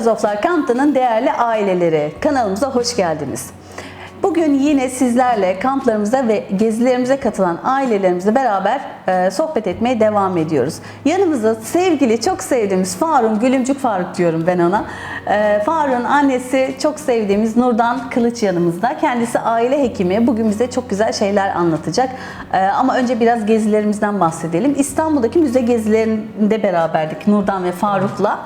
Zoflar Kamp'tanın değerli aileleri kanalımıza hoş geldiniz. Bugün yine sizlerle kamplarımıza ve gezilerimize katılan ailelerimizle beraber e, sohbet etmeye devam ediyoruz. Yanımızda sevgili, çok sevdiğimiz Faruk'un, Gülümcük Faruk diyorum ben ona. E, Faruk'un annesi çok sevdiğimiz Nurdan Kılıç yanımızda. Kendisi aile hekimi. Bugün bize çok güzel şeyler anlatacak. E, ama önce biraz gezilerimizden bahsedelim. İstanbul'daki müze gezilerinde beraberdik Nurdan ve Faruk'la.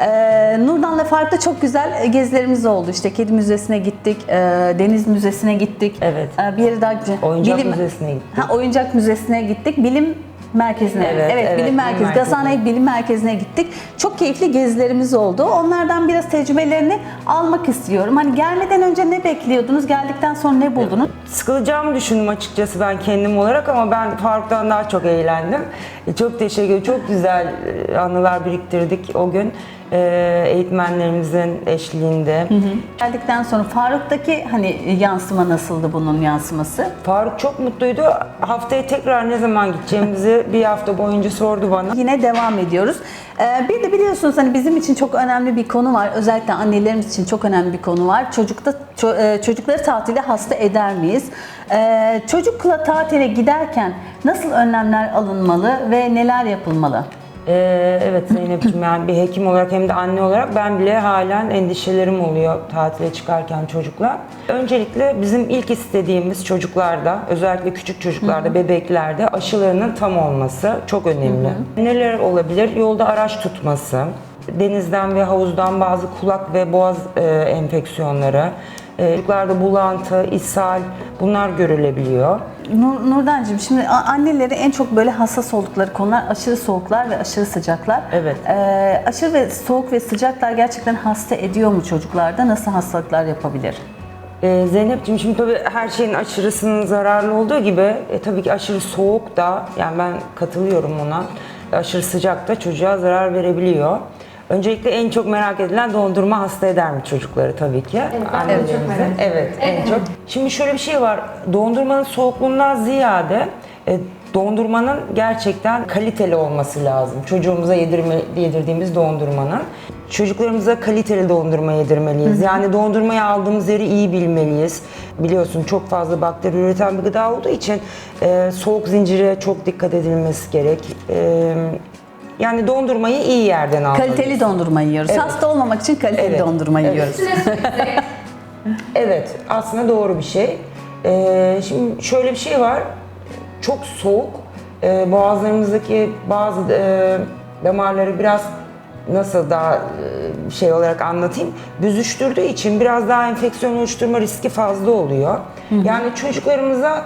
Ee, Nurdan'la Faruk'ta çok güzel gezilerimiz oldu. İşte Kedi Müzesi'ne gittik, e, Deniz Müzesi'ne gittik. Evet. Ee, bir yere daha güzel. Oyuncak Müzesi'ne gittik. Ha, oyuncak Müzesi'ne gittik. Bilim Merkezi'ne. Evet, evet, Bilim Bilim Merkezi. Merkezi'ne. Gazanay Bilim Merkezi'ne gittik. Çok keyifli gezilerimiz oldu. Onlardan biraz tecrübelerini almak istiyorum. Hani gelmeden önce ne bekliyordunuz? Geldikten sonra ne buldunuz? Sıkılacağımı düşündüm açıkçası ben kendim olarak ama ben Faruk'tan daha çok eğlendim. E, Çok teşekkür ederim. Çok güzel e, anılar biriktirdik o gün. E, Eğitmenlerimizin eşliğinde. Geldikten sonra Faruk'taki hani yansıma nasıldı bunun yansıması? Faruk çok mutluydu. Haftaya tekrar ne zaman gideceğimizi bir hafta boyunca sordu bana. Yine devam ediyoruz. Ee, bir de biliyorsunuz hani bizim için çok önemli bir konu var. Özellikle annelerimiz için çok önemli bir konu var. Çocukta ço- e, çocukları tatile hasta eder miyiz? Ee, çocukla tatile giderken nasıl önlemler alınmalı ve neler yapılmalı? Ee, evet Zeynep'ciğim yani bir hekim olarak hem de anne olarak ben bile halen endişelerim oluyor tatile çıkarken çocukla. Öncelikle bizim ilk istediğimiz çocuklarda özellikle küçük çocuklarda, bebeklerde aşılarının tam olması çok önemli. Neler olabilir? Yolda araç tutması, denizden ve havuzdan bazı kulak ve boğaz e, enfeksiyonları, e, çocuklarda bulantı, ishal bunlar görülebiliyor. Nur, Nurdancığım şimdi anneleri en çok böyle hassas oldukları konular aşırı soğuklar ve aşırı sıcaklar. Evet. Ee, aşırı ve soğuk ve sıcaklar gerçekten hasta ediyor mu çocuklarda? Nasıl hastalıklar yapabilir? Ee, Zeynep'ciğim şimdi tabii her şeyin aşırısının zararlı olduğu gibi e, tabii ki aşırı soğuk da yani ben katılıyorum ona. Aşırı sıcak da çocuğa zarar verebiliyor. Öncelikle en çok merak edilen dondurma hasta eder mi çocukları tabii ki. ben de çok merak ediyorum. Evet, en çok. Şimdi şöyle bir şey var. Dondurmanın soğukluğundan ziyade e, dondurmanın gerçekten kaliteli olması lazım. Çocuğumuza yedirme, yedirdiğimiz dondurmanın. Çocuklarımıza kaliteli dondurma yedirmeliyiz. Yani dondurmayı aldığımız yeri iyi bilmeliyiz. Biliyorsun çok fazla bakteri üreten bir gıda olduğu için e, soğuk zincire çok dikkat edilmesi gerek. E, yani dondurmayı iyi yerden almalıyız. Kaliteli dondurma yiyoruz. Evet. Hasta olmamak için kaliteli Evet. dondurma Evet. yiyoruz. Evet, aslında doğru bir şey. Ee, şimdi şöyle bir şey var. Çok soğuk. Ee, boğazlarımızdaki bazı e, damarları biraz nasıl daha e, şey olarak anlatayım. Büzüştürdüğü için biraz daha enfeksiyon oluşturma riski fazla oluyor. Yani çocuklarımıza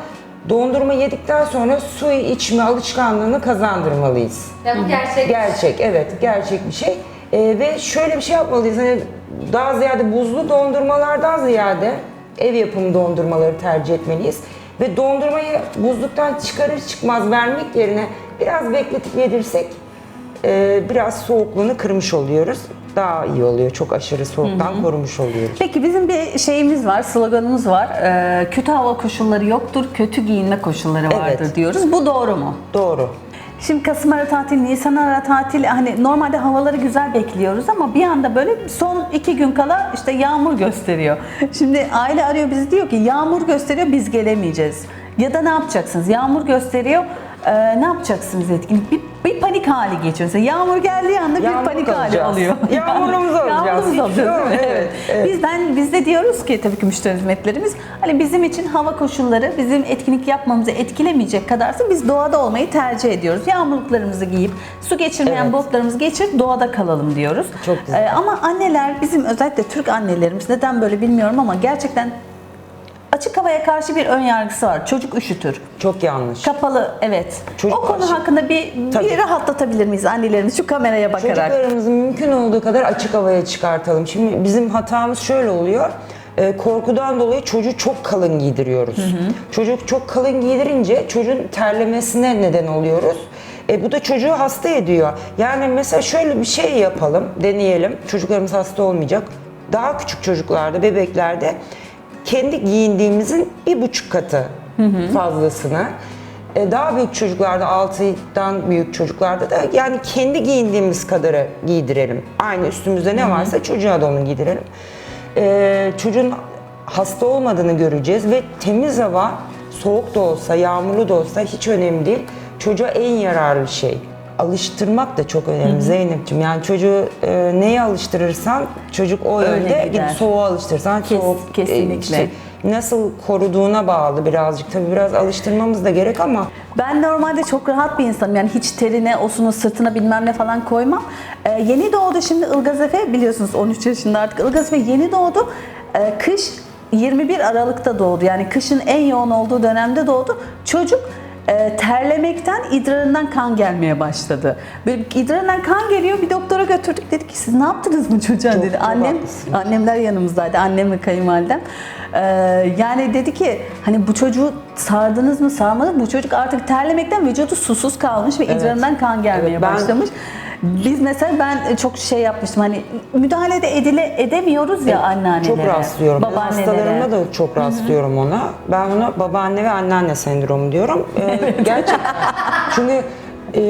dondurma yedikten sonra su içme alışkanlığını kazandırmalıyız. Ya bu gerçek. Gerçek, evet. Gerçek bir şey. Ee, ve şöyle bir şey yapmalıyız. Hani daha ziyade buzlu dondurmalardan ziyade ev yapımı dondurmaları tercih etmeliyiz. Ve dondurmayı buzluktan çıkarır çıkmaz vermek yerine biraz bekletip yedirsek e, biraz soğukluğunu kırmış oluyoruz. Daha iyi oluyor. Çok aşırı soğuktan korumuş oluyoruz. Peki bizim bir şeyimiz var, sloganımız var. Ee, kötü hava koşulları yoktur, kötü giyinme koşulları vardır Evet. diyoruz. Bu doğru mu? Doğru. Şimdi Kasım ara tatil, Nisan ara tatil hani normalde havaları güzel bekliyoruz ama bir anda böyle son iki gün kala işte yağmur gösteriyor. Şimdi aile arıyor bizi diyor ki yağmur gösteriyor biz gelemeyeceğiz. Ya da ne yapacaksınız? Yağmur gösteriyor e, ne yapacaksınız etkinlik? Bir, bir panik hali geçiyor. Mesela yağmur geldiği anda bir Yağmur panik hali alacağız. alıyor. Yağmurumuzu alacağız. Yağmurumuzu alacağız değil mi? Evet, Evet. Biz ben biz de diyoruz ki tabii ki müşteri hizmetlerimiz hani bizim için hava koşulları bizim etkinlik yapmamızı etkilemeyecek kadarsa biz doğada olmayı tercih ediyoruz. Yağmurluklarımızı giyip su geçirmeyen Evet. botlarımızı geçirip doğada kalalım diyoruz. Çok güzel. Ee, ama anneler bizim özellikle Türk annelerimiz neden böyle bilmiyorum ama gerçekten açık havaya karşı bir ön yargısı var. Çocuk üşütür. Çok yanlış. Kapalı evet. Çocuk o konu aşı- hakkında bir, Tabii. bir rahatlatabilir miyiz annelerimiz şu kameraya bakarak? Çocuklarımızı mümkün olduğu kadar açık havaya çıkartalım. Şimdi bizim hatamız şöyle oluyor. e, korkudan dolayı çocuğu çok kalın giydiriyoruz. Çocuk çok kalın giydirince çocuğun terlemesine neden oluyoruz. E, bu da çocuğu hasta ediyor. Yani mesela şöyle bir şey yapalım, deneyelim. Çocuklarımız hasta olmayacak. Daha küçük çocuklarda, bebeklerde kendi giyindiğimizin bir buçuk katı fazlasını E, daha büyük çocuklarda, 6'dan büyük çocuklarda da yani kendi giyindiğimiz kadarı giydirelim. Aynı üstümüzde ne varsa çocuğa da onu giydirelim. E, çocuğun hasta olmadığını göreceğiz ve temiz hava soğuk da olsa, yağmurlu da olsa hiç önemli değil. Çocuğa en yararlı şey. Alıştırmak da çok önemli Zeynep'ciğim. Yani çocuğu e, neye alıştırırsan çocuk o Öyle yönde gider. gidip soğuğa alıştırırsan Kes- soğuk. e, kesinlikle. nasıl koruduğuna bağlı birazcık. Tabii biraz alıştırmamız da gerek ama Ben normalde çok rahat bir insanım. Yani hiç terine, osunu, sırtına bilmem ne falan koymam. Ee, yeni doğdu şimdi Ilgaz Efe biliyorsunuz 13 yaşında artık. Ilgaz Efe yeni doğdu. Ee, kış 21 Aralık'ta doğdu. Yani kışın en yoğun olduğu dönemde doğdu. Çocuk e, terlemekten idrarından kan gelmeye başladı. Böyle idrarından kan geliyor bir doktora götürdük dedik ki siz ne yaptınız bu çocuğa Çok- dedi. Annem haklısın. Annemler yanımızdaydı. Annem ve kayınvalidem. Ee, yani dedi ki hani bu çocuğu sardınız mı sarmadınız mı? Bu çocuk artık terlemekten vücudu susuz kalmış ve Evet. idrarından kan gelmeye Evet, ben- başlamış. Biz mesela ben çok şey yapmıştım hani müdahale de edile edemiyoruz ya anneannelere. çok rastlıyorum. Ben babaannelere. hastalarımda da çok rastlıyorum ona. Ben ona babaanne ve anneanne sendromu diyorum. Ee, gerçek. Çünkü e,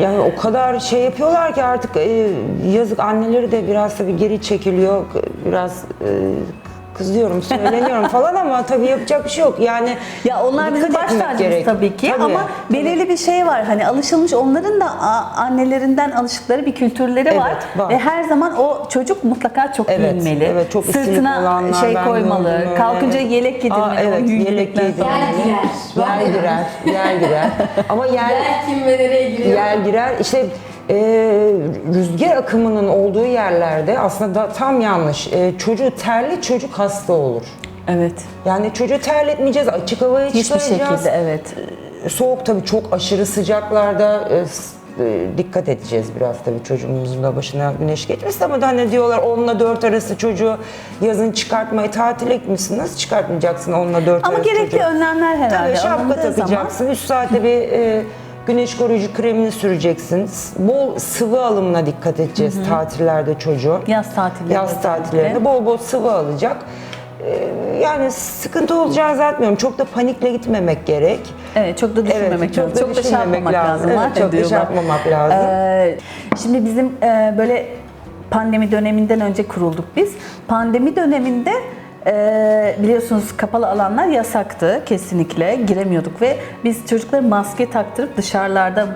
yani o kadar şey yapıyorlar ki artık e, yazık anneleri de biraz tabii geri çekiliyor. Biraz e, kızıyorum, söyleniyorum falan ama tabii yapacak bir şey yok. Yani Ya onlar bizim baş tacımız tabii ki Tabii, ama tabii. belirli bir şey var. Hani alışılmış onların da annelerinden alıştıkları bir kültürleri Evet, var. var. Ve her zaman o çocuk mutlaka çok Evet, giyinmeli. evet, çok Sırtına olanlar, şey koymalı. öyle. Kalkınca yelek giydirmeli. Aa, evet, o yelek giydirmeli. Yer girer. Yer girer, yer girer. Ama yer, Yer kim ve nereye giriyor? yer girer. İşte e, rüzgar akımının olduğu yerlerde aslında da tam yanlış. E, çocuğu terli çocuk hasta olur. Evet. Yani çocuğu terletmeyeceğiz, açık havaya Hiçbir çıkaracağız. şekilde evet. Soğuk tabii çok aşırı sıcaklarda e, e, dikkat edeceğiz biraz tabii çocuğumuzun da başına güneş geçmesin ama da hani diyorlar 10 ile 4 arası çocuğu yazın çıkartmayı tatile gitmişsin nasıl çıkartmayacaksın 10 ile 4 Ama arası gerekli çocuğu? önlemler herhalde. Tabii şapka alındığı zaman- takacaksın 3 saatte bir e, güneş koruyucu kremini süreceksin. S- Bol sıvı alımına dikkat edeceğiz tatillerde çocuğu. Yaz tatillerinde. Yaz tatillerinde bol bol sıvı alacak. Ee, Yani sıkıntı olacağını zannetmiyorum. Çok da panikle gitmemek gerek. Evet çok da düşünmemek Evet, çok lazım. da Çok da şey düşünmemek yapmamak lazım. lazım. Evet, çok da şey yapmamak lazım. Ee, şimdi bizim e, böyle pandemi döneminden önce kurulduk biz. Pandemi döneminde e, biliyorsunuz kapalı alanlar yasaktı kesinlikle giremiyorduk ve biz çocukları maske taktırıp dışarılarda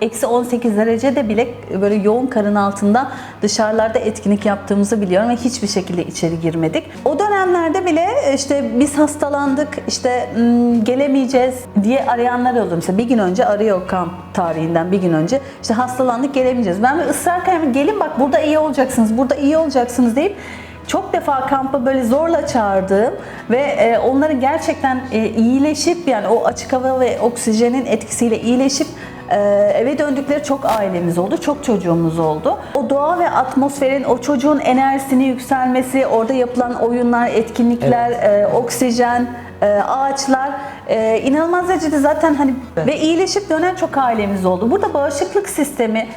eksi 18 derecede bile böyle yoğun karın altında dışarılarda etkinlik yaptığımızı biliyorum ve hiçbir şekilde içeri girmedik. O dönemlerde bile işte biz hastalandık işte "Hmm, gelemeyeceğiz diye arayanlar oldu. Mesela bir gün önce arıyor kamp tarihinden bir gün önce işte hastalandık gelemeyeceğiz. Ben böyle ısrarla gelin bak burada iyi olacaksınız burada iyi olacaksınız deyip çok defa kampa böyle zorla çağırdığım ve e, onların gerçekten e, iyileşip yani o açık hava ve oksijenin etkisiyle iyileşip e, eve döndükleri çok ailemiz oldu, çok çocuğumuz oldu. O doğa ve atmosferin, o çocuğun enerjisini yükselmesi, orada yapılan oyunlar, etkinlikler, e, oksijen, e, ağaçlar inanılmaz derecede zaten hani ve iyileşip dönen çok ailemiz oldu. Burada bağışıklık sistemi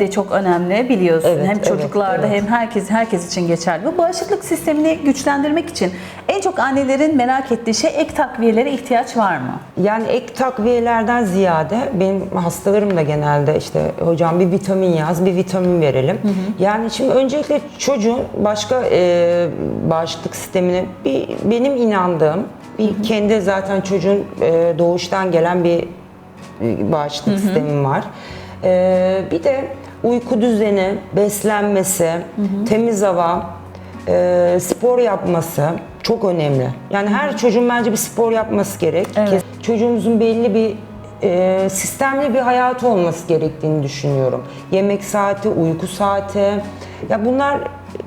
de çok önemli biliyorsun. Evet, hem evet, çocuklarda evet. hem herkes herkes için geçerli. Bu bağışıklık sistemini güçlendirmek için en çok annelerin merak ettiği şey ek takviyelere ihtiyaç var mı? Yani ek takviyelerden ziyade benim hastalarım da genelde işte hocam bir vitamin yaz, bir vitamin verelim. Yani şimdi öncelikle çocuğun başka e, bağışıklık sistemine bir benim inandığım bir kendi zaten çocuğun e, doğuştan gelen bir e, bağışıklık sistemim var. E, bir de uyku düzeni, beslenmesi, temiz hava, e, spor yapması çok önemli. Yani her çocuğun bence bir spor yapması gerek. Evet. Çocuğumuzun belli bir e, sistemli bir hayatı olması gerektiğini düşünüyorum. Yemek saati, uyku saati. Ya bunlar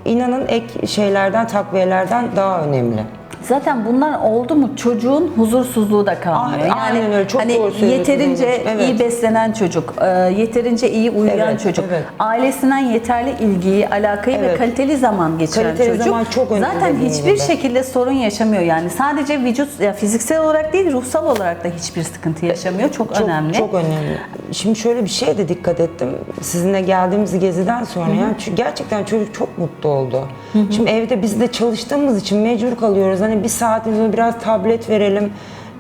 inanın ek şeylerden, takviyelerden daha önemli. Zaten bunlar oldu mu çocuğun huzursuzluğu da kalmıyor. Aynen, aynen öyle. Çok hani doğru yeterince. Evet. iyi beslenen çocuk, e, yeterince iyi uyuyan Evet, çocuk, evet. ailesinden yeterli ilgiyi, alakayı ve Evet. kaliteli zaman geçiren Kaliteli çocuk zaman çok zaten hiçbir gibi. şekilde sorun yaşamıyor yani. Sadece vücut ya fiziksel olarak değil, ruhsal olarak da hiçbir sıkıntı yaşamıyor. Çok, Çok önemli. Çok önemli. Şimdi şöyle bir şeye de dikkat ettim. Sizinle geldiğimiz geziden sonra yani çünkü gerçekten çocuk çok mutlu oldu. Şimdi evde biz de çalıştığımız için mecbur kalıyoruz. Hani bir saatimiz biraz tablet verelim.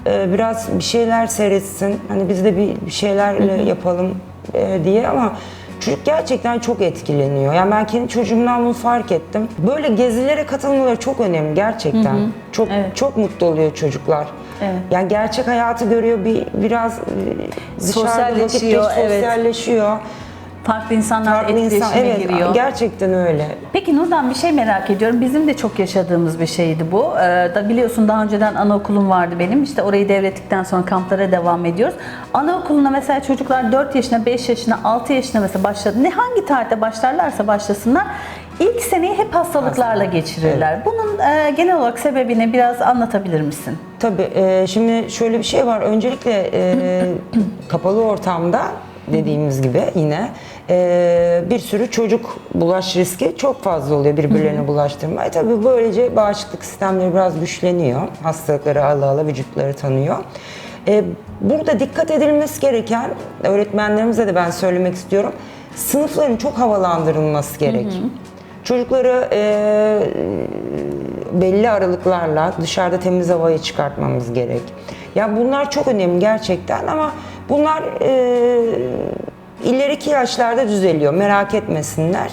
e, biraz bir şeyler seyretsin. Hani biz de bir bir şeylerle yapalım e, diye ama çocuk gerçekten çok etkileniyor. Yani ben kendi çocuğumdan bunu fark ettim. Böyle gezilere katılmaları çok önemli gerçekten. Çok Evet. çok mutlu oluyor çocuklar. Evet. Yani gerçek hayatı görüyor, bir biraz e, dışarıda vakit geç, Sosyalleşiyor, evet. Farklı insanlarla Farklı insan, etkileşime evet giriyor. gerçekten öyle. Peki Nurdan bir şey merak ediyorum. Bizim de çok yaşadığımız bir şeydi bu. Ee, da biliyorsun daha önceden anaokulum vardı benim. İşte orayı devrettikten sonra kamplara devam ediyoruz. Anaokuluna mesela çocuklar 4 yaşına, 5 yaşına, 6 yaşına mesela başladı. Ne hangi tarihte başlarlarsa başlasınlar. İlk seneyi hep hastalıklarla geçirirler. Bunun e, genel olarak sebebini biraz anlatabilir misin? Tabii e, şimdi şöyle bir şey var. Öncelikle e, kapalı ortamda dediğimiz gibi yine e, bir sürü çocuk bulaş riski çok fazla oluyor birbirlerine bulaştırma. E, tabii böylece bağışıklık sistemleri biraz güçleniyor. Hastalıkları ala ala vücutları tanıyor. E, burada dikkat edilmesi gereken öğretmenlerimize de ben söylemek istiyorum. Sınıfların çok havalandırılması gerek. Çocukları e, belli aralıklarla dışarıda temiz havayı çıkartmamız gerek. Ya bunlar çok önemli gerçekten ama bunlar e, ileriki yaşlarda düzeliyor. Merak etmesinler.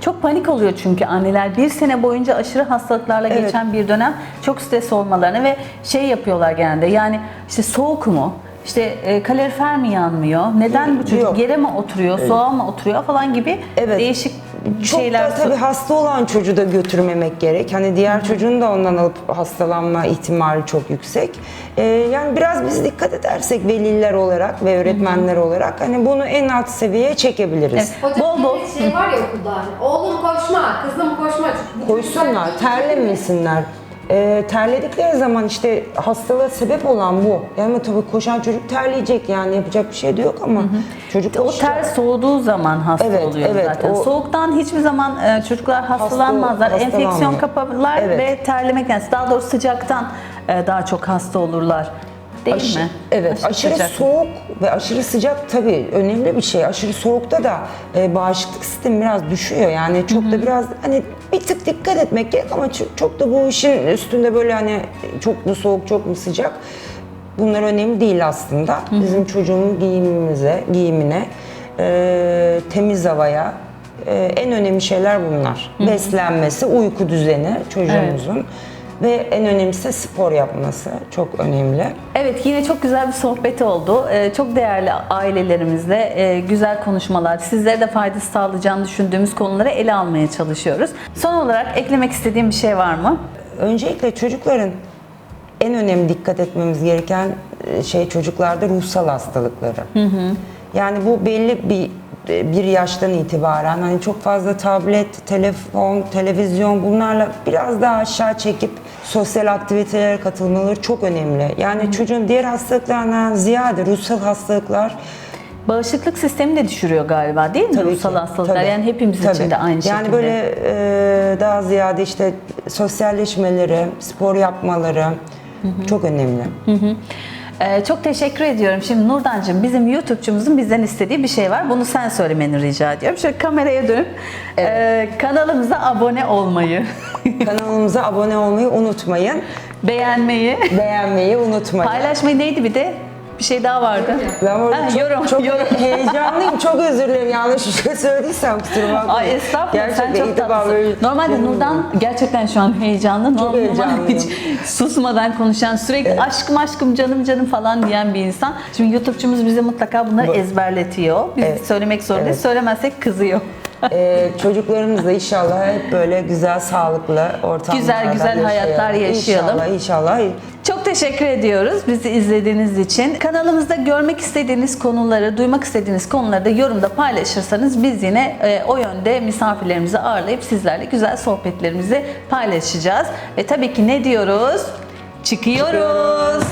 Çok panik oluyor çünkü anneler bir sene boyunca aşırı hastalıklarla Evet. geçen bir dönem çok stres olmalarını ve şey yapıyorlar genelde yani işte soğuk mu? İşte e, kalorifer mi yanmıyor? Neden bu çocuk Yok. yere mi oturuyor, soğuğa mı oturuyor falan gibi Evet. değişik Çok şeyler. da tabii hasta olan çocuğu da götürmemek gerek. Hani diğer çocuğun da ondan alıp hastalanma ihtimali çok yüksek. Ee, yani biraz biz dikkat edersek veliler olarak ve öğretmenler olarak hani bunu en alt seviyeye çekebiliriz. Evet. Bol bol. şey var ya okulda hani oğlum koşma, kızım koşma. Koysunlar, terlemesinler. Ee, terledikleri zaman işte hastalığa sebep olan bu. Yani tabii koşan çocuk terleyecek yani yapacak bir şey de yok ama çocuk O ter soğuduğu zaman hasta Evet, oluyor evet, zaten. o- Soğuktan hiçbir zaman e, çocuklar hastalanmazlar. hastalanmıyor. Enfeksiyon kapabilirler Evet. ve terlemekten, daha doğrusu sıcaktan e, daha çok hasta olurlar. Değil Aşı- mi? Evet, aşırı, sıcak. soğuk ve aşırı sıcak tabii önemli bir şey. Aşırı soğukta da e, bağışıklık sistemi biraz düşüyor. Yani çok da biraz hani bir tık dikkat etmek gerek ama çok, çok da bu işin üstünde böyle hani çok mu soğuk, çok mu sıcak bunlar önemli değil aslında. Bizim çocuğun giyimimize, giyimine, e, temiz havaya e, en önemli şeyler bunlar. Beslenmesi, uyku düzeni çocuğumuzun. Ve en önemlisi spor yapması çok önemli. Evet yine çok güzel bir sohbet oldu. Ee, çok değerli ailelerimizle e, güzel konuşmalar, sizlere de faydası sağlayacağını düşündüğümüz konuları ele almaya çalışıyoruz. Son olarak eklemek istediğim bir şey var mı? Öncelikle çocukların en önemli dikkat etmemiz gereken e, şey çocuklarda ruhsal hastalıkları. Yani bu belli bir e, bir yaştan itibaren hani çok fazla tablet, telefon, televizyon bunlarla biraz daha aşağı çekip sosyal aktivitelere katılmaları çok önemli. Yani çocuğun diğer hastalıklarından ziyade ruhsal hastalıklar Bağışıklık sistemi de düşürüyor galiba değil mi? Tabii Ruhsal ki, hastalıklar. tabii. Yani hepimiz için Tabii. de aynı şekilde. Yani böyle e, daha ziyade işte sosyalleşmeleri, spor yapmaları çok önemli. Ee, çok teşekkür ediyorum. Şimdi Nurdancığım bizim YouTube'cumuzun bizden istediği bir şey var. Bunu sen söylemeni rica ediyorum. Şöyle kameraya dönüp e, kanalımıza abone olmayı, Kanalımıza abone olmayı unutmayın. beğenmeyi, Beğenmeyi unutmayın. paylaşmayı neydi bir de? Bir şey daha vardı. Ben orada Ha, çok, yorum, çok yorum. heyecanlıyım. Çok özür dilerim. Yanlış bir şey söylediysem kusura bakmayın. Ay estağfurullah sen Gerçekten çok ilk defa tatlısın. böyle- Normalde Nurdan gerçekten şu an heyecanlı. Normal heyecanlıyım. hiç susmadan konuşan, sürekli aşkım aşkım canım canım falan diyen bir insan. Şimdi YouTube'cumuz bize mutlaka bunları ezberletiyor. Biz Evet. söylemek zorundayız. Evet. Söylemezsek kızıyor. Ee, çocuklarımız da inşallah hep böyle güzel, sağlıklı ortamlarda Güzel, güzel hayatlar yaşayalım. İnşallah, inşallah. Teşekkür ediyoruz bizi izlediğiniz için. Kanalımızda görmek istediğiniz konuları, duymak istediğiniz konuları da yorumda paylaşırsanız biz yine e, o yönde misafirlerimizi ağırlayıp sizlerle güzel sohbetlerimizi paylaşacağız. Ve tabii ki ne diyoruz? Çıkıyoruz.